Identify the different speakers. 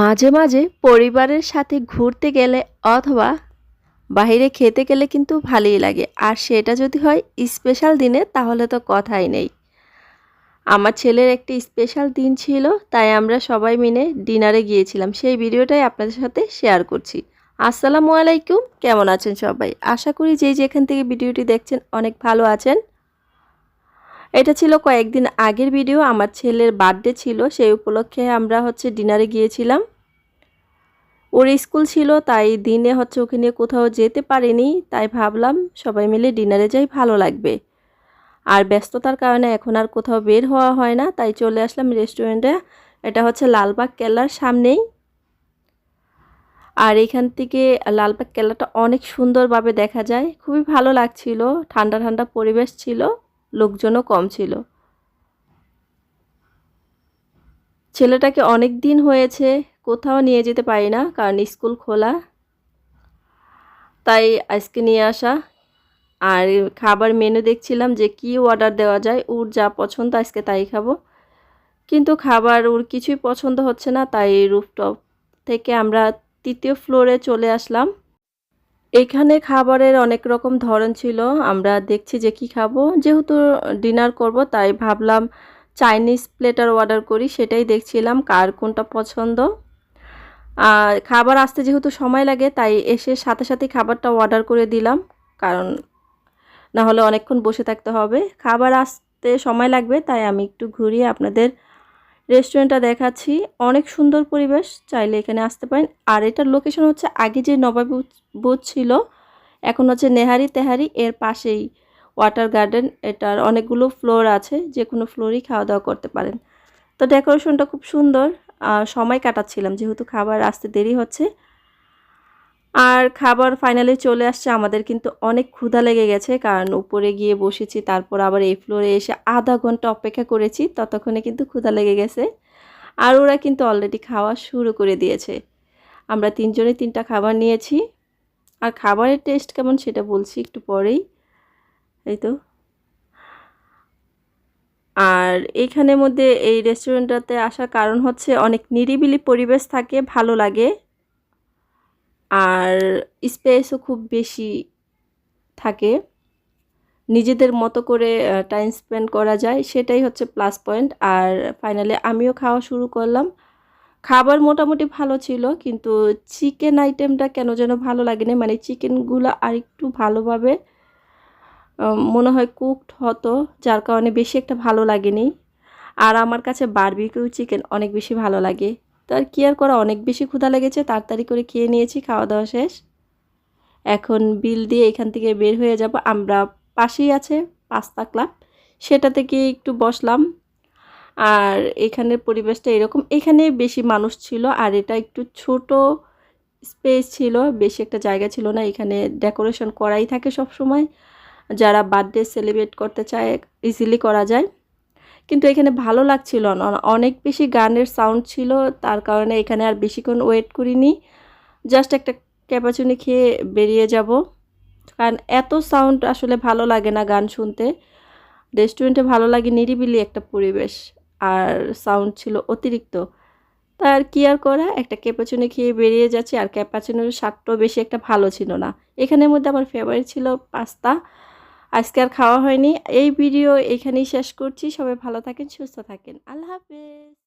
Speaker 1: মাঝে মাঝে পরিবারের সাথে ঘুরতে গেলে অথবা বাইরে খেতে গেলে কিন্তু ভালোই লাগে। আর সেটা যদি হয় স্পেশাল দিনে তাহলে তো কথাই নেই। আমার ছেলের একটি স্পেশাল দিন ছিল, তাই আমরা সবাই মিলে ডিনারে গিয়েছিলাম। সেই ভিডিওটাই আপনাদের সাথে শেয়ার করছি। আসসালামু আলাইকুম, কেমন আছেন সবাই? আশা করি যে যেখান থেকে ভিডিওটি দেখছেন অনেক ভালো আছেন। এটা ছিল কয়েকদিন আগের ভিডিও আমার ছেলের বার্থডে ছিল, সেই উপলক্ষে আমরা হচ্ছে ডিনারে গিয়েছিলাম। ওর স্কুল ছিল, তাই দিনে হচ্ছে ওকে নিয়ে কোথাও যেতে পারিনি, তাই ভাবলাম সবাই মিলে ডিনারে যাই, ভালো লাগবে। আর ব্যস্ততার কারণে এখন আর কোথাও বের হওয়া হয় না, তাই চলে আসলাম রেস্টুরেন্টে এটা হচ্ছে লালবাগ কেল্লার সামনেই। আর এখান থেকে লালবাগ কেল্লাটা অনেক সুন্দরভাবে দেখা যায়, খুবই ভালো লাগছিল, ঠান্ডা ঠান্ডা পরিবেশ ছিল। লোকজনও কম ছিল। ছেলেটাকে অনেক দিন হয়েছে কোথাও নিয়ে যেতে পারি না কারণ স্কুল খোলা। তাই আজকে নিয়ে আসা। আর খাবার মেনু দেখছিলাম যে কি অর্ডার দেওয়া যায় ওর যা পছন্দ আজকে তাই খাব। কিন্তু খাবার ওর কিছুই পছন্দ হচ্ছে না, তাই রুফটপ থেকে আমরা তৃতীয় ফ্লোরে চলে আসলাম। এখানে খাবারের অনেক রকম ধরন ছিল। আমরা দেখছি যে কি খাব। যেহেতু ডিনার করব, তাই ভাবলাম চাইনিজ প্লেটার অর্ডার করি, সেটাই দেখছিলাম কার কোনটা পছন্দ। আর খাবার আসতে যেহেতু সময় লাগে, তাই এসে সাথে সাথে খাবারটা অর্ডার করে দিলাম। কারণ না হলে অনেকক্ষণ বসে থাকতে হবে। খাবার আসতে সময় লাগবে, তাই আমি একটু ঘুরিয়ে আপনাদের রেস্টুরেন্টটা দেখাচ্ছি। অনেক সুন্দর পরিবেশ, চাইলে এখানে আসতে পারেন। আর এটার লোকেশন হচ্ছে আগে যে নবাব বুথ ছিল, এখন হচ্ছে নেহারি তেহারি। এর পাশেই ওয়াটার গার্ডেন এটার অনেকগুলো ফ্লোর আছে যে কোনো ফ্লোরই খাওয়া দাওয়া করতে পারেন। তো ডেকোরেশনটা খুব সুন্দর। সময় কাটাচ্ছিলাম, যেহেতু খাবার আসতে দেরি হচ্ছে। আর খাবার ফাইনালি চলে আসছে। আমাদের কিন্তু অনেক ক্ষুধা লেগে গেছে, কারণ উপরে গিয়ে বসেছি, তারপর আবার এই ফ্লোরে এসে আধা ঘণ্টা অপেক্ষা করেছি, ততক্ষণে কিন্তু ক্ষুধা লেগে গেছে। আর ওরা কিন্তু অলরেডি খাওয়া শুরু করে দিয়েছে। আমরা তিনজনে তিনটা খাবার নিয়েছি। আর খাবারের টেস্ট কেমন সেটা বলছি একটু পরেই। এই তো। আর এইখানের মধ্যে এই রেস্টুরেন্টটাতে আসার কারণ হচ্ছে অনেক নিরিবিলি পরিবেশ থাকে, ভালো লাগে। আর স্পেসও খুব বেশি থাকে। নিজেদের মতো করে টাইম স্পেন্ড করা যায়, সেটাই হচ্ছে প্লাস পয়েন্ট আর ফাইনালি আমিও খাওয়া শুরু করলাম। খাবার মোটামুটি ভালো ছিল, কিন্তু চিকেন আইটেমটা কেন যেন ভালো লাগেনি। মানে চিকেনগুলো আর একটু ভালোভাবে মনে হয় কুকড হতো, যার কারণে বেশি একটা ভালো লাগেনি। আর আমার কাছে বারবিকিউ চিকেন অনেক বেশি ভালো লাগে। তো আর কি আর করা? অনেক বেশি ক্ষুধা লেগেছে, তাড়াতাড়ি করে খেয়ে নিয়েছি, খাওয়া দাওয়া শেষ। এখন বিল দিয়ে এখান থেকে বের হয়ে যাব। আমরা পাশেই আছে পাস্তা ক্লাব সেটা থেকে একটু বসলাম। আর এখানের পরিবেশটা এরকম। এখানে বেশি মানুষ ছিল আর এটা একটু ছোট স্পেস ছিল, বেশি একটা জায়গা ছিল না। এখানে ডেকোরেশন করাই থাকে সব সময় যারা বার্থডে সেলিব্রেট করতে চায় ইজিলি করা যায়। কিন্তু এখানে ভালো লাগছিল না। অনেক বেশি গানের সাউন্ড ছিল, তার কারণে এখানে আর বেশিক্ষণ ওয়েট করিনি। জাস্ট একটা ক্যাপাচুনি খেয়ে বেরিয়ে যাব। কারণ এত সাউন্ড আসলে ভালো লাগে না গান শুনতে। রেস্টুরেন্টে ভালো লাগে নিরিবিলি একটা পরিবেশ, আর সাউন্ড ছিল অতিরিক্ত। তার কি আর করা? একটা ক্যাপাচুনি খেয়ে বেরিয়ে যাচ্ছে, আর ক্যাপাচুনির স্বাদটাও বেশি একটা ভালো ছিল না। এখানের মধ্যে আমার ফেভারিট ছিল পাস্তা আজকে আর খাওয়া হয়নি। এই ভিডিও এখানেই শেষ করছি। সবাই ভালো থাকেন, সুস্থ থাকেন। আল্লাহ হাফেজ।